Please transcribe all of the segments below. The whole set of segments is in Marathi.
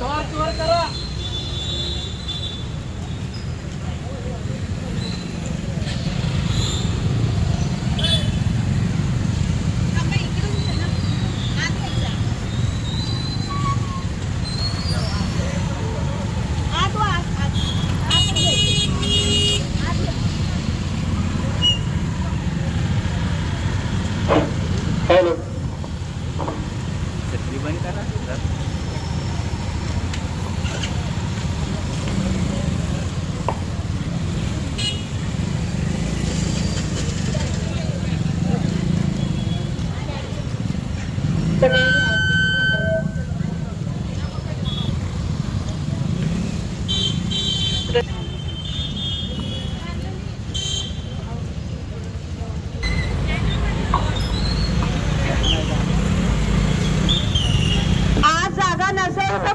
करा.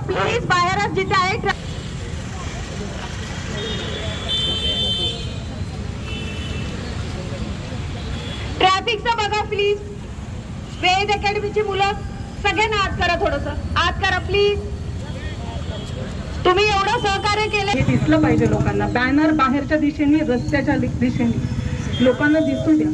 प्लीज बाहेरच जिथे आहे ट्रॅ- ट्रॅफिकचं बघा प्लीज वेद अकॅडमीची मुलं सगळ्यांना आत करा थोडस. आत करा प्लीज तुम्ही एवढं सहकार्य केलं. हे दिसलं पाहिजे लोकांना. बॅनर बाहेरच्या दिशेने रस्त्याच्या दिशेने. लोकांना दिसू द्या.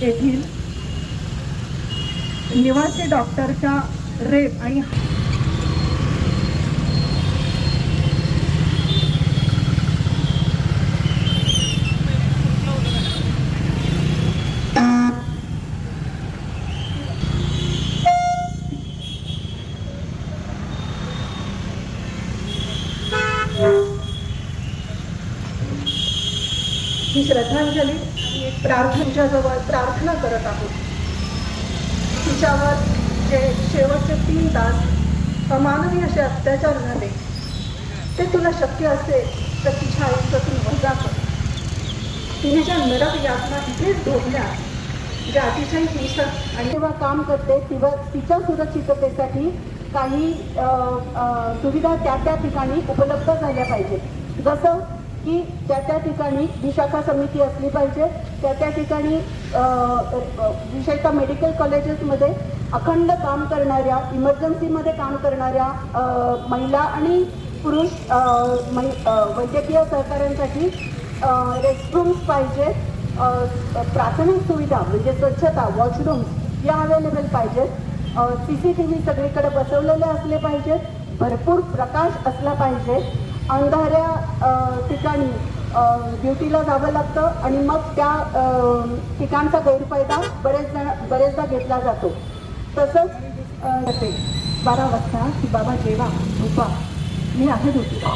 ते येथील निवासी डॉक्टरच्या रेप आणि ही श्रद्धांजली आणि एक प्रार्थनेच्या जवळ प्रार्थना करत आहोत. तिच्यावर जे शेवटचे तीन तास अमानवी असे अत्याचार झाले ते तुला शक्य असेल तर तिच्या आयुष्यातून वजा कर. तिने ज्या नरक यातना इथेच भोगल्या ज्या अतिशय हिंसक आणि जेव्हा काम करते तेव्हा तिच्या सुरक्षिततेसाठी काही सुविधा त्या त्या ठिकाणी उपलब्ध झाल्या पाहिजेत. जसं की त्या त्या ठिकाणी विशाखा समिती असली पाहिजे. त्या त्या ठिकाणी विशेषतः मेडिकल कॉलेजेसमध्ये अखंड काम करणाऱ्या इमर्जन्सीमध्ये काम करणाऱ्या महिला आणि पुरुष मै- वैद्यकीय सहकाऱ्यांसाठी रेस्टरूम्स पाहिजे प्राथमिक सुविधा म्हणजे स्वच्छता वॉशरूम्स या अवेलेबल पाहिजेत. सी सी टी व्ही सगळीकडे बसवलेले असले पाहिजेत. भरपूर प्रकाश असला पाहिजे. अंधाऱ्या ठिकाणी ड्युटीला जावं लागतं आणि मग त्या ठिकाणचा गैरफायदा बरेच जण बरेचदा घेतला जातो. तसंच अ, बारा वाजता की बाबा जेवा झोपा. मी आहे ड्युटीला.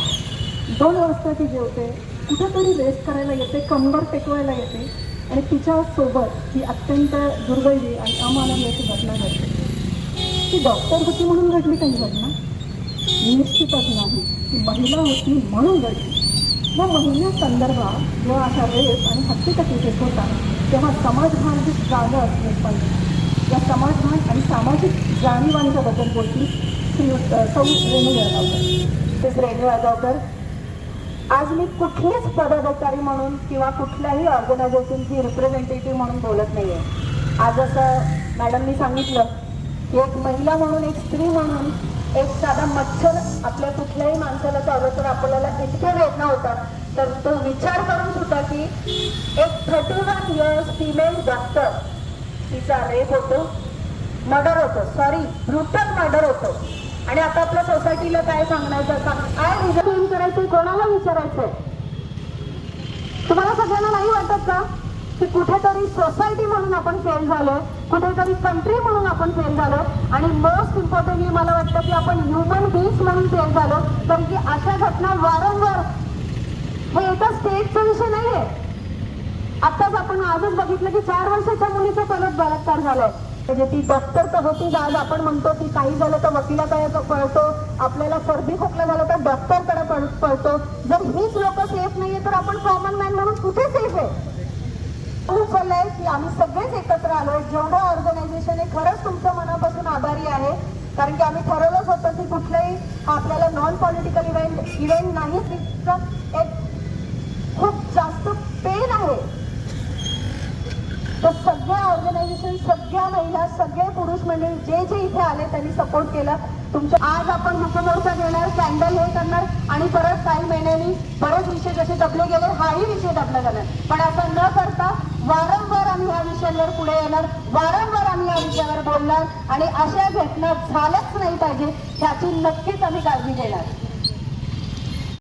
दोन वाजता ती जेवते. कुठंतरी रेस्ट करायला येते कंबर टेकवायला येते. आणि तिच्यासोबत ही अत्यंत दुर्दैवी आणि अमानवीय अशी घटना घडते. ती डॉक्टर होती म्हणून घडली काही घटना? निश्चितच नाही. ती महिला होती म्हणून घडली या महिला संदर्भात जेव्हा अशा रेप आणि हत्येचा केसेस होता तेव्हा समाजभान हे जागं पण पाहिजे या समाजभान आणि सामाजिक जाणीवांच्या बद्दल बोलती श्री सौ रेणू यळगावकर तेच रेणू यळगावकर आज मी कुठलेच पदाधिकारी म्हणून किंवा कुठल्याही ऑर्गनायझेशनची रिप्रेझेंटेटिव्ह म्हणून बोलत नाहीये. आज असं मॅडमनी सांगितलं की एक महिला म्हणून एक स्त्री म्हणून साधा मच्छर आपल्या कुठल्याही माणसाला चावलं तर आपल्याला इतक्या वेदना होतात. तर तो विचार करून सुद्धा की एक thirty one years female doctor तिचा रेप होतो मर्डर होतो सॉरी ब्रुटल मर्डर होतो. आणि आता आपल्या सोसायटीला काय सांगण्याचं सांग काय रिझर्व करायचं कोणाला विचारायचं तुम्हाला सगळ्यांना नाही वाटत का? की कुठेतरी सोसायटी म्हणून आपण फेल झालोय कुठेतरी कंट्री म्हणून आपण फेल झालो. आणि मोस्ट इम्पॉर्टंटली मला वाटतं की आपण ह्युमन बीच म्हणून फेल झालो. कारण की अशा घटना वारंवार हे एका स्टेटचा विषय नाहीये. आताच आपण आजच बघितलं की चार वर्षाच्या मुलीचा कलत बलात्कार झालाय. म्हणजे ती डॉक्टर तर होती आज आपण म्हणतो की काही झालं तर वकिलाकडे पळतो. आपल्याला सर्दी खोकला झालं तर डॉक्टरकडे पळतो. जर हीच लोक सेफ नाहीये तर आपण कॉमन मॅन म्हणून कुठे सेफ आहे? म्हणजे आम्ही सगळेच एकत्र आलोय जेवढं ऑर्गनायझेशन आहे खरंच तुमचं मनापासून आभारी आहे. कारण की आम्ही ठरवलंच होतं की कुठलंही आपल्याला नॉन पॉलिटिकल इव्हेंट इव्हेंट नाही एक खूप जास्त पेन आहे. तर सगळ्या ऑर्गनायझेशन सगळ्या महिला सगळे पुरुष मंडळी जे जे इथे आले त्यांनी सपोर्ट केला. तुमच्या आज आपण मुखमोर्चा घेणार कॅन्डल हे करणार आणि परत काही महिन्यांनी बरेच विषय जसे दबले गेले हाही विषय दबला जाणार पण असं न करता वारं ह्या विषयावर पुढे येणार. वारंवार आम्ही या विषयावर बोलणार आणि अशा घटना झाल्याच नाही पाहिजे ह्याची नक्कीच आम्ही काळजी घेणार.